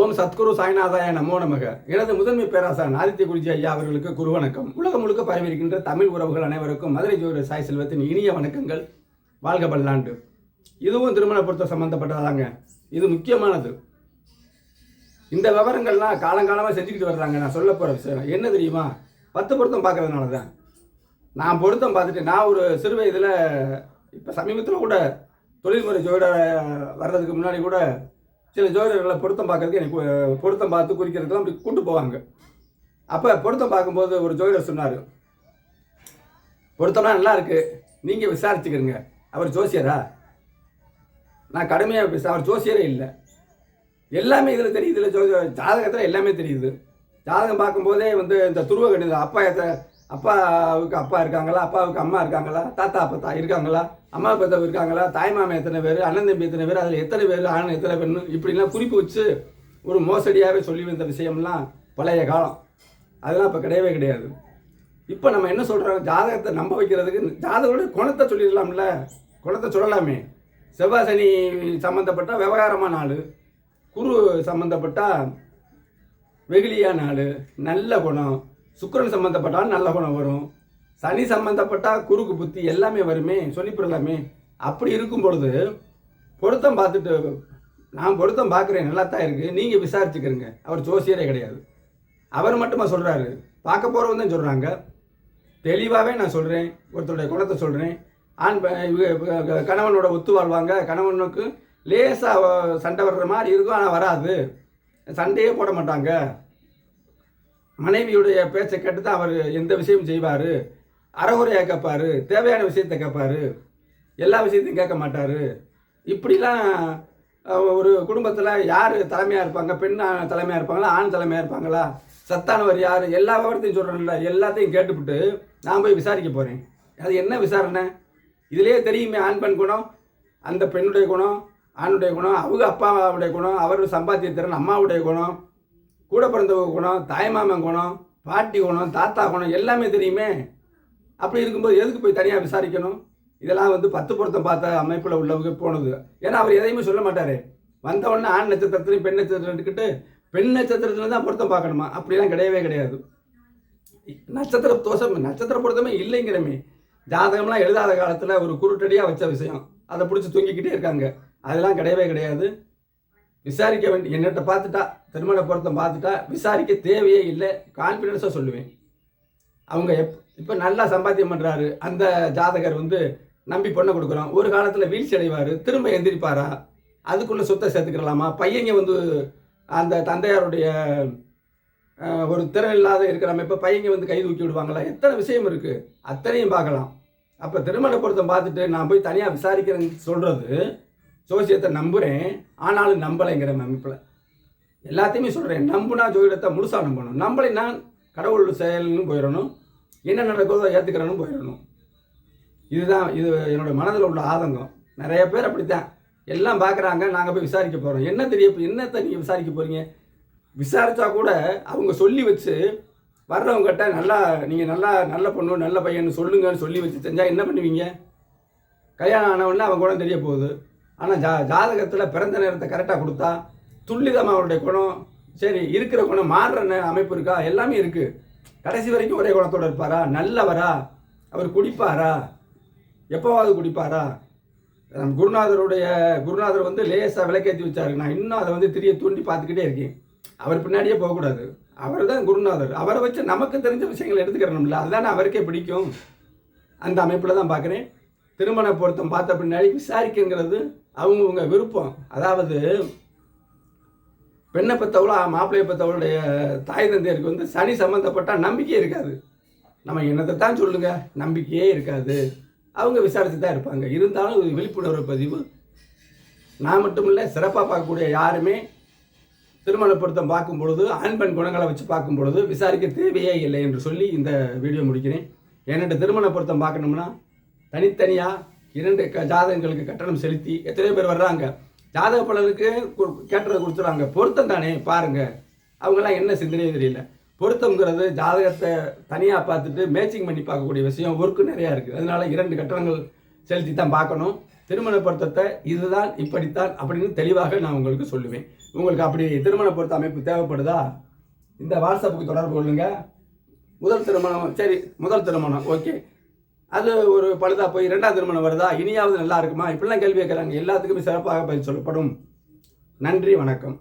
ஓம் சத்குரு சாய்நாதாய நமோ நமக. எனது முதன்மை பேராசான் ஆதித்ய குருஜி ஐயா அவர்களுக்கு குரு வணக்கம். உலகம் முழுக்க பரவியிருக்கின்ற தமிழ் உறவுகள் அனைவருக்கும் மதுரை ஜோதிடர் சாய் செல்வத்தின் இனிய வணக்கங்கள். வாழ்க பல்லாண்டு இதுவும் திருமண பொருத்தம் சம்மந்தப்பட்டதாங்க இது முக்கியமானது. இந்த விவரங்கள்லாம் காலங்காலமாக செஞ்சுக்கிட்டு வர்றாங்க. நான் சொல்ல போகிற விஷயம் என்ன தெரியுமா? பத்து பொருத்தம் பார்க்கறதுனால தான் நான் பொருத்தம் பார்த்துட்டு நான் ஒரு சிறு வயதில் இப்போ சமீபத்தில் கூட தொழில்முறை ஜோதிடர் வர்றதுக்கு முன்னாடி கூட சில ஜோதிடர்களை பொருத்தம் பார்க்கறதுக்கு எனக்கு பொருத்தம் பார்த்து குறிக்கிறதுக்கெல்லாம் அப்படி கூட்டு போவாங்க. அப்போ பொருத்தம் பார்க்கும்போது ஒரு ஜோதிடர் சொன்னார் பொருத்தம்லாம் நல்லா இருக்கு. நீங்கள் விசாரிச்சுக்கிறங்க. அவர் ஜோசியரா? நான் கடுமையாக பேச அவர் ஜோசியரே இல்லை. எல்லாமே இதில் தெரியுது இல்லை ஜோ ஜாதகத்தில் எல்லாமே தெரியுது. ஜாதகம் பார்க்கும்போதே வந்து இந்த துருவ கணிதம் அப்பா அப்பாவுக்கு அப்பா இருக்காங்களா? அப்பாவுக்கு அம்மா இருக்காங்களா? தாத்தா அப்பா இருக்காங்களா? அம்மா பெத்தவங்க இருக்காங்களா? தாய்மாமா எத்தனை பேர்? அண்ணன் தம்பி எத்தனை பேர்? அதில் எத்தனை பேர்? ஆண் எத்தனை பெண் இப்படிலாம் குறிப்பு வச்சு ஒரு மோசடியாகவே சொல்லி வந்த விஷயம்லாம் பழைய காலம். அதெல்லாம் இப்போ கிடையவே கிடையாது. இப்போ நம்ம என்ன சொல்கிறோம் ஜாதகத்தை நம்ப வைக்கிறதுக்கு ஜாதகோட குணத்தை சொல்லிடலாம்ல. குணத்தை சொல்லலாமே. செவ்வாய் சனி சம்மந்தப்பட்ட விவகாரமான நாள். குரு சம்மந்தப்பட்டால் வெகுளியான நாள். நல்ல குணம். சுக்கிரன் சம்மந்தப்பட்டால் நல்ல குணம் வரும். சனி சம்மந்தப்பட்டால் குறுக்கு புத்தி எல்லாமே வருமே சொல்லிப்பிடலாமே அப்படி இருக்கும் பொழுது பொருத்தம் பார்த்துட்டு நான் பொருத்தம் பார்க்குறேன் நல்லா தான் இருக்குது நீங்கள் விசாரிச்சுக்கிறங்க. அவர் ஜோசியரே கிடையாது. அவர் மட்டுமா சொல்கிறாரு பார்க்க போகிறவங்க தான் சொல்கிறாங்க தெளிவாகவே நான் சொல்கிறேன் ஒருத்தருடைய குணத்தை சொல்கிறேன் ஆண் கணவனோட ஒத்து வாழ்வாங்க. கணவனுக்கு லேசாக சண்டை வர்ற மாதிரி இருக்கும். ஆனால் வராது. சண்டையே போட மாட்டாங்க. மனைவியுடைய பேச்சை கேட்டு தான் அவர் எந்த விஷயமும் செய்வார். அறகுறையாக கேட்பார் தேவையான விஷயத்தை கேட்பாரு எல்லா விஷயத்தையும் கேட்க மாட்டார். இப்படிலாம் ஒரு குடும்பத்தில் யார் தலைமையாக இருப்பாங்க? பெண் தலைமையாக இருப்பாங்களா? ஆண் தலைமையாக இருப்பாங்களா? சத்தானவர் யார்? எல்லா விவரத்தையும் சொல்கிறேன்ல எல்லாத்தையும் கேட்டுவிட்டு நான் போய் விசாரிக்க போகிறேன் அது என்ன விசாரணை? இதுலேயே தெரியுமே ஆண் பெண் குணம் அந்த பெண்ணுடைய குணம் ஆணுடைய குணம் அவங்க அப்பாவுடைய குணம் அவர் சம்பாத்திய திறன் அம்மாவுடைய குணம். கூட பிறந்தவங்க குணம் தாய்மாமன் குணம் பாட்டி குணம் தாத்தா குணம் எல்லாமே தெரியுமே. அப்படி இருக்கும்போது எதுக்கு போய் தனியாக விசாரிக்கணும்? இதெல்லாம் வந்து பத்து பொருத்தம் பார்த்த அமைப்பில் உள்ளவங்க போனது. ஏன்னா அவர் எதையுமே சொல்ல மாட்டார். வந்தவொடனே ஆண் நட்சத்திரத்துலையும் பெண் நட்சத்திரம் எடுத்துக்கிட்டு பெண் நட்சத்திரத்தில் தான் பொருத்தம் பார்க்கணுமா? அப்படிலாம் கிடையவே கிடையாது. நட்சத்திர தோஷம் நட்சத்திர பொருத்தமே இல்லைங்கிறமே. ஜாதகம்லாம் எழுதாத காலத்தில் ஒரு குருட்டடியாக வச்ச விஷயம். அதை பிடிச்சி தூங்கிக்கிட்டே இருக்காங்க. அதெல்லாம் கிடையவே கிடையாது. விசாரிக்க வேண்டிய என்னட்ட பார்த்துட்டா திருமண பொருத்தம் பார்த்துட்டா விசாரிக்க தேவையே இல்லை கான்ஃபிடென்ஸாக சொல்லுவேன். அவங்க எப் இப்போ நல்லா சம்பாத்தியம் பண்ணுறாரு அந்த ஜாதகர் வந்து நம்பி பொண்ணை கொடுக்குறோம் ஒரு காலத்தில் வீழ்ச்சி அடைவார். திரும்ப எந்திரிப்பாரா? அதுக்குள்ளே சொத்தை சேர்த்துக்கிறலாமா? பையங்க வந்து அந்த தந்தையாருடைய ஒரு திறன் இல்லாத இருக்கிற இப்போ பையங்க வந்து கை தூக்கி விடுவாங்களா? எத்தனை விஷயம் இருக்குது அத்தனையும் பார்க்கலாம். அப்போ திருமண பொருத்தம் பார்த்துட்டு நான் போய் தனியாக விசாரிக்கிறேன்னு சொல்கிறது ஜோசியத்தை நம்புகிறேன் ஆனாலும் நம்பலைங்கிற அமைப்பில் எல்லாத்தையுமே சொல்கிறேன் நம்புனா ஜோதிடத்தை முழுசாக நம்பணும். நான் கடவுள் செயல்னு போயிடணும். என்ன நடக்குதோ ஏற்றுக்கிறனும் போயிடணும். இதுதான் இது என்னோட மனதில் உள்ள ஆதங்கம். நிறைய பேர் அப்படித்தான். எல்லாம் பார்க்குறாங்க நாங்கள் போய் விசாரிக்க போகிறோம் என்ன தெரிய என்னத்தை நீங்கள் விசாரிக்க போகிறீங்க விசாரித்தா கூட அவங்க சொல்லி வச்சு வர்றவங்ககிட்ட நல்லா நீங்கள் நல்லா நல்ல பொண்ணு நல்ல பையன் சொல்லுங்கன்னு சொல்லி வச்சு செஞ்சால் என்ன பண்ணுவீங்க? கல்யாணம் ஆனவுடனே அவங்க கூட தெரிய போகுது. ஆனால் ஜா ஜாதகத்தில் பிறந்த நேரத்தை கரெக்டாக கொடுத்தா துல்லிதம் அவருடைய குணம் சரி இருக்கிற குணம் மாறுற அமைப்பு இருக்கா? எல்லாமே இருக்குது கடைசி வரைக்கும் ஒரே குணத்தோட இருப்பாரா? நல்லவரா? அவர் குடிப்பாரா? எப்போவாவது குடிப்பாரா? நம் குருநாதருடைய குருநாதர் வந்து லேசாக விளக்கேற்றி வச்சாரு. நான் இன்னும் அதை வந்து திரிய தூண்டி பார்த்துக்கிட்டே இருக்கேன். அவர் பின்னாடியே போகக்கூடாது. அவர் தான் குருநாதர். அவரை வச்சு நமக்கு தெரிஞ்ச விஷயங்களை எடுத்துக்கிறோம்ல அதுதான் அவருக்கே பிடிக்கும். அந்த அமைப்பில் தான் பார்க்குறேன். திருமண பொருத்தம் பார்த்த பின்னாடி விசாரிக்கங்கிறது அவங்கவுங்க விருப்பம். அதாவது பெண்ணை பெற்றவளோ மாப்பிள்ளையை பெற்றவளுடைய தாய் தந்தையருக்கு வந்து சனி சம்மந்தப்பட்ட நம்பிக்கையே இருக்காது. நம்ம என்னத்தை தான் சொல்லுங்கள் நம்பிக்கையே இருக்காது. அவங்க விசாரித்து தான் இருப்பாங்க. இருந்தாலும் இது விழிப்புணர்வு பதிவு. நான் மட்டும் இல்லை சிறப்பாக பார்க்கக்கூடிய யாருமே திருமண பொருத்தம் பார்க்கும் பொழுது ஆண் பெண் குணங்களை வச்சு பார்க்கும் பொழுது விசாரிக்க தேவையே இல்லை என்று சொல்லி இந்த வீடியோ முடிக்கிறேன். என்னோட திருமண பொருத்தம் பார்க்கணும்னா தனித்தனியாக இரண்டு க ஜாதகங்களுக்கு கட்டணம் செலுத்தி எத்தனையோ பேர் வர்றாங்க. ஜாதக பலருக்கு கு- கேட்டதை கொடுத்துறாங்க பொருத்தம் தானே பாருங்க. அவங்கெல்லாம் என்ன சிந்தனையே தெரியல. பொருத்தம்ங்கிறது ஜாதகத்தை தனியாக பார்த்துட்டு மேட்சிங் பண்ணி பார்க்கக்கூடிய விஷயம் ஒர்க்கு நிறையா இருக்குது அதனால இரண்டு கட்டணங்கள் செலுத்தி தான் பார்க்கணும். திருமண பொருத்தத்தை இதுதான் இப்படித்தான் அப்படின்னு தெளிவாக நான் உங்களுக்கு சொல்லுவேன். உங்களுக்கு அப்படி திருமண பொருத்த அமைப்பு தேவைப்படுதா? இந்த வாட்ஸ்அப்புக்கு தொடர்பு கொள்ளுங்க. முதல் திருமணம் சரி முதல் திருமணம் ஓகே அது ஒரு பழுதா போய் ரெண்டாவது திருமணம் வருதா? இனியாவது நல்லா இருக்குமா? இப்படிலாம் கேள்வி கேட்குறாங்க. எல்லாத்துக்குமே சிறப்பாக பதில் சொல்லப்படும். நன்றி வணக்கம்.